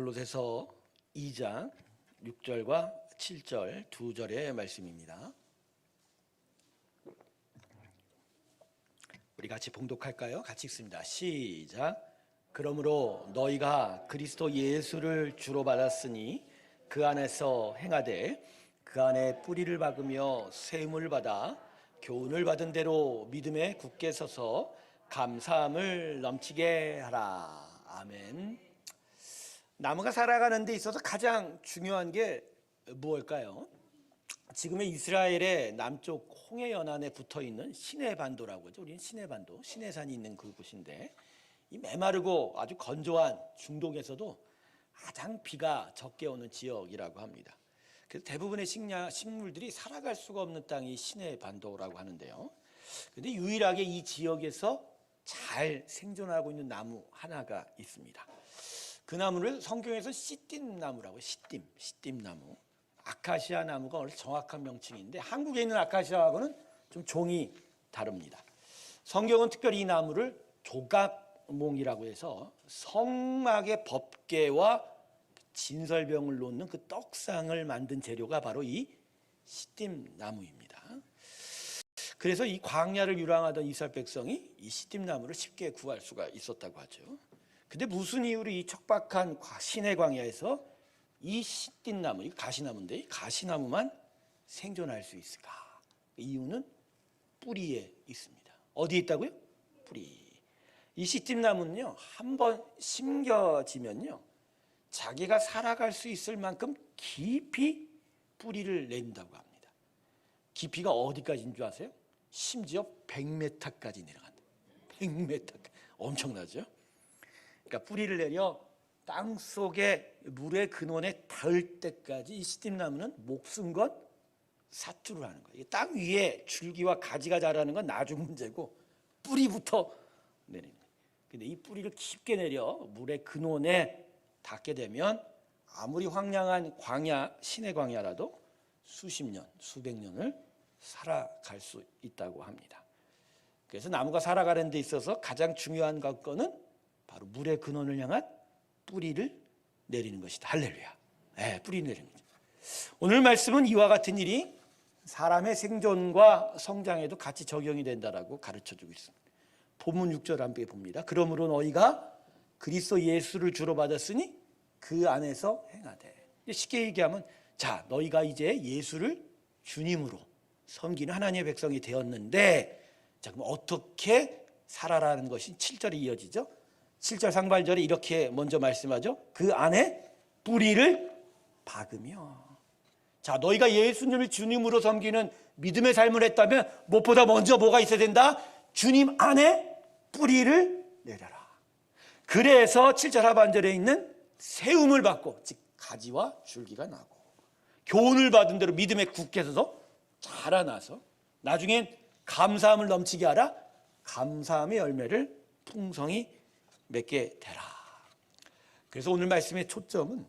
골로새서 2장 6절과 7절 두 절의 말씀입니다. 우리 같이 봉독할까요? 같이 읽습니다. 시작. 그러므로 너희가 그리스도 예수를 주로 받았으니 그 안에서 행하되 그 안에 뿌리를 박으며 세움을 받아 교훈을 받은 대로 믿음에 굳게 서서 감사함을 넘치게 하라. 아멘. 나무가 살아가는 데 있어서 가장 중요한 게 무엇일까요? 지금의 이스라엘의 남쪽 홍해 연안에 붙어 있는 시내 반도라고 하죠. 우리는 시내 반도, 시내산이 있는 그곳인데 이 메마르고 아주 건조한 중동에서도 가장 비가 적게 오는 지역이라고 합니다. 그래서 대부분의 식량, 식물들이 살아갈 수가 없는 땅이 시내 반도라고 하는데요. 근데 유일하게 이 지역에서 잘 생존하고 있는 나무 하나가 있습니다. 그 나무를 성경에서 시띠 나무라고 시띠, 시띠 나무. 아카시아 나무가 정확한 명칭인데 한국에 있는 아카시아하고는 좀 종이 다릅니다. 성경은 특별히 이 나무를 조각몽이라고 해서 성막의 법계와 진설병을 놓는 그 떡상을 만든 재료가 바로 이 시딤 나무입니다. 그래서 이 광야를 유랑하던 이스라엘 백성이 이 시딤 나무를 쉽게 구할 수가 있었다고 하죠. 근데 무슨 이유로 이 척박한 시내 광야에서 이 시딘나무, 이 가시나무인데 이 가시나무만 생존할 수 있을까? 이유는 뿌리에 있습니다. 어디에 있다고요? 뿌리. 이 시딤나무는요, 한 번 심겨지면요, 자기가 살아갈 수 있을 만큼 깊이 뿌리를 낸다고 합니다. 깊이가 어디까지인 줄 아세요? 심지어 100m까지 내려간다. 100m. 엄청나죠? 그러니까 뿌리를 내려 땅 속에 물의 근원에 닿을 때까지 이 시딤나무는 목숨 건 사투를 하는 거예요. 땅 위에 줄기와 가지가 자라는 건 나중 문제고 뿌리부터 내리는 거예요. 근데 이 뿌리를 깊게 내려 물의 근원에 닿게 되면 아무리 황량한 광야, 신의 광야라도 수십 년, 수백 년을 살아갈 수 있다고 합니다. 그래서 나무가 살아가는 데 있어서 가장 중요한 것은 바로 물의 근원을 향한 뿌리를 내리는 것이다. 할렐루야. 네, 뿌리 내리는 거죠. 오늘 말씀은 이와 같은 일이 사람의 생존과 성장에도 같이 적용이 된다라고 가르쳐 주고 있습니다. 본문 6절 함께 봅니다. 그러므로 너희가 그리스도 예수를 주로 받았으니 그 안에서 행하되. 쉽게 얘기하면 자, 너희가 이제 예수를 주님으로 섬기는 하나님의 백성이 되었는데 자, 그럼 어떻게 살아라는 것이 7절에 이어지죠? 7절 상반절에 이렇게 먼저 말씀하죠. 그 안에 뿌리를 박으며. 자, 너희가 예수님을 주님으로 섬기는 믿음의 삶을 했다면 무엇보다 먼저 뭐가 있어야 된다? 주님 안에 뿌리를 내려라. 그래서 7절 하반절에 있는 세움을 받고, 즉, 가지와 줄기가 나고, 교훈을 받은 대로 믿음에 굳게 서서 자라나서, 나중엔 감사함을 넘치게 하라, 감사함의 열매를 풍성히 맺게 되라. 그래서 오늘 말씀의 초점은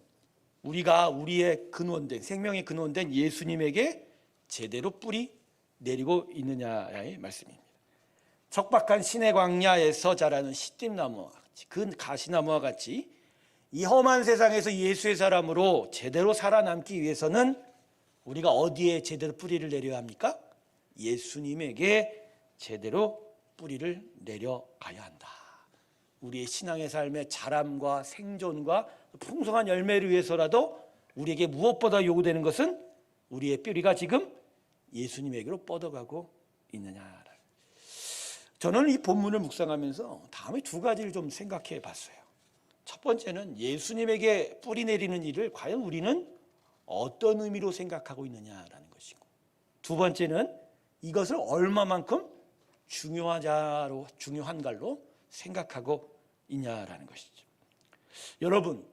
우리가 우리의 근원된 생명의 근원된 예수님에게 제대로 뿌리 내리고 있느냐의 말씀입니다. 척박한 시내 광야에서 자라는 시띠나무와 같이 그 가시나무와 같이 이 험한 세상에서 예수의 사람으로 제대로 살아남기 위해서는 우리가 어디에 제대로 뿌리를 내려야 합니까? 예수님에게 제대로 뿌리를 내려가야 한다. 우리의 신앙의 삶의 자람과 생존과 풍성한 열매를 위해서라도 우리에게 무엇보다 요구되는 것은 우리의 뿌리가 지금 예수님에게로 뻗어가고 있느냐. 저는 이 본문을 묵상하면서 다음에 두 가지를 좀 생각해 봤어요. 첫 번째는 예수님에게 뿌리 내리는 일을 과연 우리는 어떤 의미로 생각하고 있느냐라는 것이고 두 번째는 이것을 얼마만큼 중요하자로 중요한 갈로 생각하고 있냐라는 것이죠. 여러분,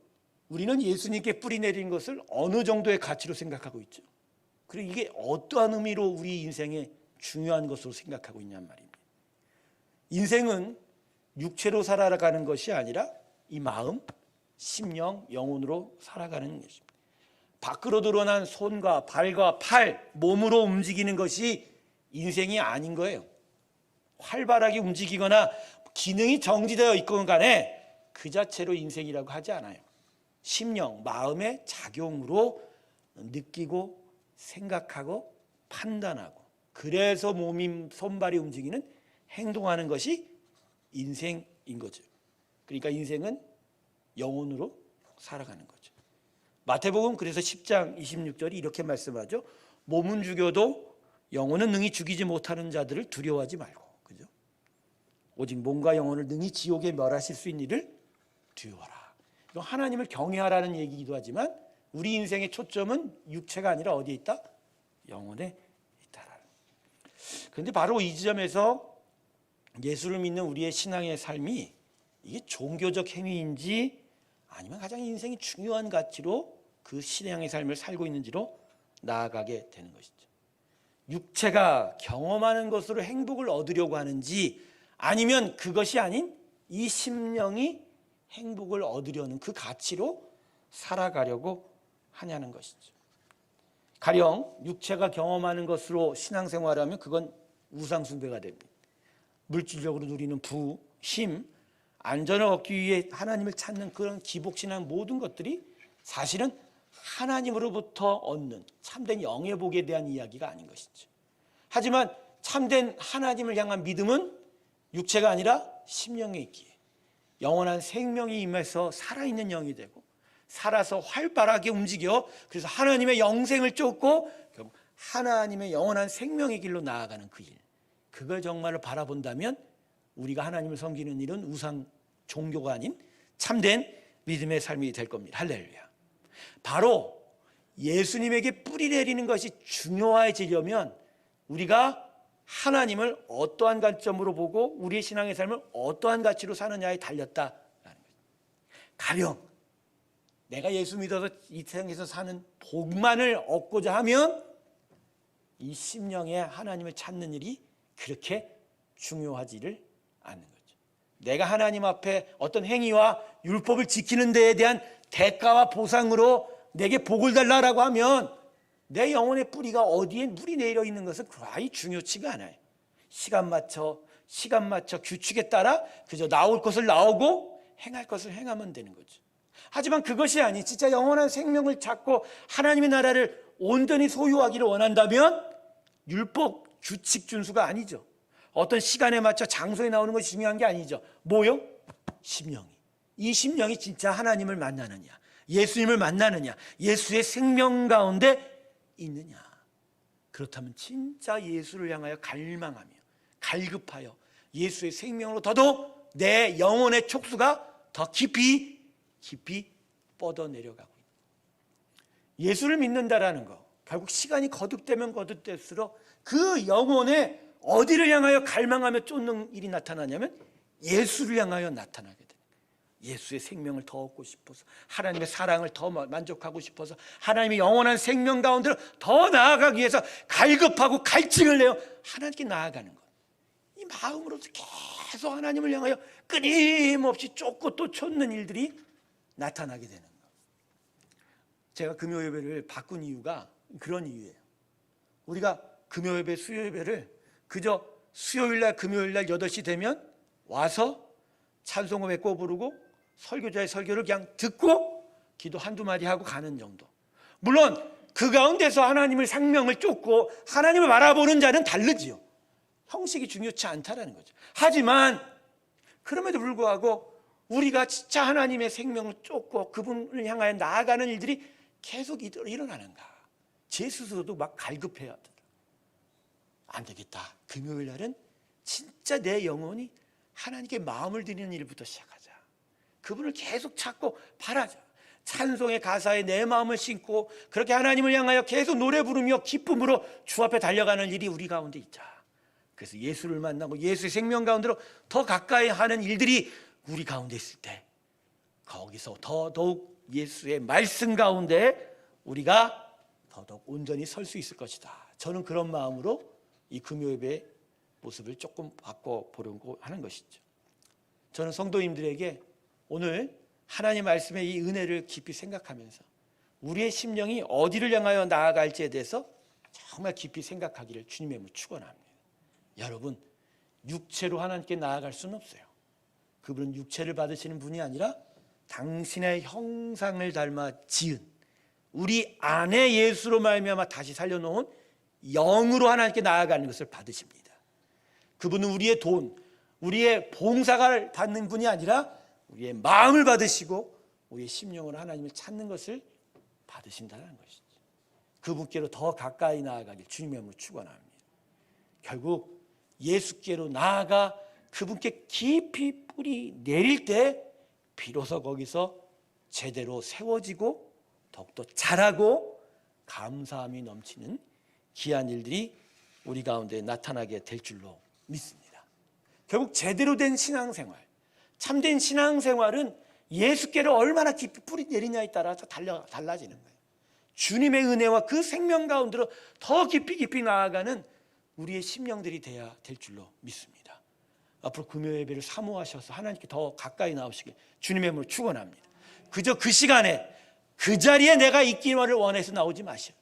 우리는 예수님께 뿌리 내린 것을 어느 정도의 가치로 생각하고 있죠. 그리고 이게 어떠한 의미로 우리 인생에 중요한 것으로 생각하고 있냔 말입니다. 인생은 육체로 살아가는 것이 아니라 이 마음, 심령, 영혼으로 살아가는 것입니다. 밖으로 드러난 손과 발과 팔, 몸으로 움직이는 것이 인생이 아닌 거예요. 활발하게 움직이거나 기능이 정지되어 있건 간에 그 자체로 인생이라고 하지 않아요. 심령, 마음의 작용으로 느끼고 생각하고 판단하고 그래서 몸이 손발이 움직이는 행동하는 것이 인생인 거죠. 그러니까 인생은 영혼으로 살아가는 거죠. 마태복음 그래서 10장 26절이 이렇게 말씀하죠. 몸은 죽여도 영혼은 능히 죽이지 못하는 자들을 두려워하지 말고. 오직 몸과 영혼을 능히 지옥에 멸하실 수 있는 일을 두려워라. 이거 하나님을 경외하라는 얘기이기도 하지만 우리 인생의 초점은 육체가 아니라 어디에 있다? 영혼에 있다라는. 그런데 바로 이 지점에서 예수를 믿는 우리의 신앙의 삶이 이게 종교적 행위인지 아니면 가장 인생이 중요한 가치로 그 신앙의 삶을 살고 있는지로 나아가게 되는 것이죠. 육체가 경험하는 것으로 행복을 얻으려고 하는지 아니면 그것이 아닌 이 심령이 행복을 얻으려는 그 가치로 살아가려고 하냐는 것이죠. 가령 육체가 경험하는 것으로 신앙생활 하면 그건 우상숭배가 됩니다. 물질적으로 누리는 부, 힘, 안전을 얻기 위해 하나님을 찾는 그런 기복신앙 모든 것들이 사실은 하나님으로부터 얻는 참된 영의 복에 대한 이야기가 아닌 것이죠. 하지만 참된 하나님을 향한 믿음은 육체가 아니라 심령에 있기에 영원한 생명이 임해서 살아있는 영이 되고 살아서 활발하게 움직여 그래서 하나님의 영생을 쫓고 결국 하나님의 영원한 생명의 길로 나아가는 그 일. 그걸 정말로 바라본다면 우리가 하나님을 섬기는 일은 우상 종교가 아닌 참된 믿음의 삶이 될 겁니다. 할렐루야. 바로 예수님에게 뿌리 내리는 것이 중요해지려면 우리가 하나님을 어떠한 관점으로 보고 우리의 신앙의 삶을 어떠한 가치로 사느냐에 달렸다라는 거죠. 가령 내가 예수 믿어서 이 세상에서 사는 복만을 얻고자 하면 이 심령에 하나님을 찾는 일이 그렇게 중요하지를 않는 거죠. 내가 하나님 앞에 어떤 행위와 율법을 지키는 데에 대한 대가와 보상으로 내게 복을 달라라고 하면 내 영혼의 뿌리가 어디에 물이 내려 있는 것은 거의 중요치가 않아요. 시간 맞춰 시간 맞춰 규칙에 따라 그저 나올 것을 나오고 행할 것을 행하면 되는 거죠. 하지만 그것이 아니 진짜 영원한 생명을 찾고 하나님의 나라를 온전히 소유하기를 원한다면 율법 규칙 준수가 아니죠. 어떤 시간에 맞춰 장소에 나오는 것이 중요한 게 아니죠. 뭐요? 심령이. 이 심령이 진짜 하나님을 만나느냐, 예수님을 만나느냐, 예수의 생명 가운데 있느냐. 그렇다면 진짜 예수를 향하여 갈망하며 갈급하여 예수의 생명으로 더더욱 내 영혼의 촉수가 더 깊이 깊이 뻗어 내려가고 예수를 믿는다라는 거 결국 시간이 거듭되면 거듭될수록 그 영혼에 어디를 향하여 갈망하며 쫓는 일이 나타나냐면 예수를 향하여 나타나게. 예수의 생명을 더 얻고 싶어서 하나님의 사랑을 더 만족하고 싶어서 하나님의 영원한 생명 가운데로 더 나아가기 위해서 갈급하고 갈증을 내어 하나님께 나아가는 것. 이 마음으로서 계속 하나님을 향하여 끊임없이 쫓고 또 쫓는 일들이 나타나게 되는 것. 제가 금요 예배를 바꾼 이유가 그런 이유예요. 우리가 금요 예배, 수요 예배를 그저 수요일 날 금요일 날 8시 되면 와서 찬송음에 꼬 부르고 설교자의 설교를 그냥 듣고 기도 한두 마디 하고 가는 정도. 물론 그 가운데서 하나님을 생명을 쫓고 하나님을 바라보는 자는 다르지요. 형식이 중요치 않다라는 거죠. 하지만 그럼에도 불구하고 우리가 진짜 하나님의 생명을 쫓고 그분을 향하여 나아가는 일들이 계속 일어나는가. 제 스스로도 막 갈급해야. 안 되겠다. 금요일 날은 진짜 내 영혼이 하나님께 마음을 드리는 일부터 시작하자. 그분을 계속 찾고 바라자. 찬송의 가사에 내 마음을 싣고 그렇게 하나님을 향하여 계속 노래 부르며 기쁨으로 주 앞에 달려가는 일이 우리 가운데 있자. 그래서 예수를 만나고 예수의 생명 가운데로 더 가까이 하는 일들이 우리 가운데 있을 때 거기서 더 더욱 예수의 말씀 가운데 우리가 더더욱 온전히 설 수 있을 것이다. 저는 그런 마음으로 이 금요 예배 모습을 조금 바꿔 보려고 하는 것이죠. 저는 성도님들에게 오늘 하나님 말씀의 이 은혜를 깊이 생각하면서 우리의 심령이 어디를 향하여 나아갈지에 대해서 정말 깊이 생각하기를 주님의 문 축원합니다. 여러분 육체로 하나님께 나아갈 수는 없어요. 그분은 육체를 받으시는 분이 아니라 당신의 형상을 닮아 지은 우리 안에 예수로 말미암아 다시 살려놓은 영으로 하나님께 나아가는 것을 받으십니다. 그분은 우리의 돈, 우리의 봉사를 받는 분이 아니라 우리의 마음을 받으시고 우리의 심령으로 하나님을 찾는 것을 받으신다는 것이죠. 그분께로 더 가까이 나아가길 주님의 이름으로 축원합니다. 결국 예수께로 나아가 그분께 깊이 뿌리 내릴 때 비로소 거기서 제대로 세워지고 더욱더 자라고 감사함이 넘치는 귀한 일들이 우리 가운데 나타나게 될 줄로 믿습니다. 결국 제대로 된 신앙생활, 참된 신앙생활은 예수께로 얼마나 깊이 뿌리 내리냐에 따라서 달라, 달라지는 거예요. 주님의 은혜와 그 생명 가운데로 더 깊이 깊이 나아가는 우리의 심령들이 돼야 될 줄로 믿습니다. 앞으로 금요 예배를 사모하셔서 하나님께 더 가까이 나오시길 주님의 이름으로 축원합니다. 그저 그 시간에 그 자리에 내가 있기를 원해서 나오지 마시오.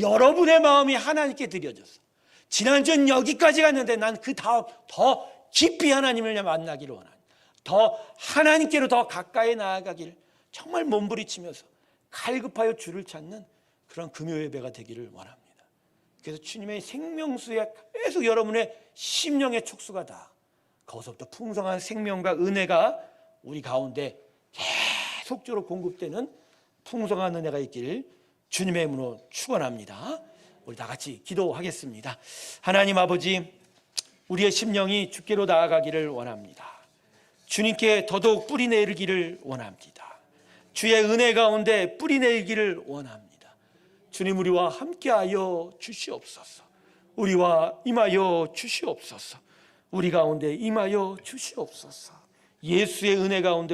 여러분의 마음이 하나님께 드려져서 지난주엔 여기까지 갔는데 난 그 다음 더 깊이 하나님을 만나기를 원합니다. 더 하나님께로 더 가까이 나아가기를 정말 몸부리치면서 갈급하여 주를 찾는 그런 금요 예배가 되기를 원합니다. 그래서 주님의 생명수에 계속 여러분의 심령의 촉수가 다 거기서부터 풍성한 생명과 은혜가 우리 가운데 계속적으로 공급되는 풍성한 은혜가 있기를 주님의 이름으로 축원합니다. 우리 다 같이 기도하겠습니다. 하나님 아버지, 우리의 심령이 주께로 나아가기를 원합니다. 주님께 더더욱 뿌리 내리기를 원합니다. 주의 은혜 가운데 뿌리 내리기를 원합니다. 주님 우리와 함께하여 주시옵소서. 우리와 임하여 주시옵소서. 우리 가운데 임하여 주시옵소서. 예수의 은혜 가운데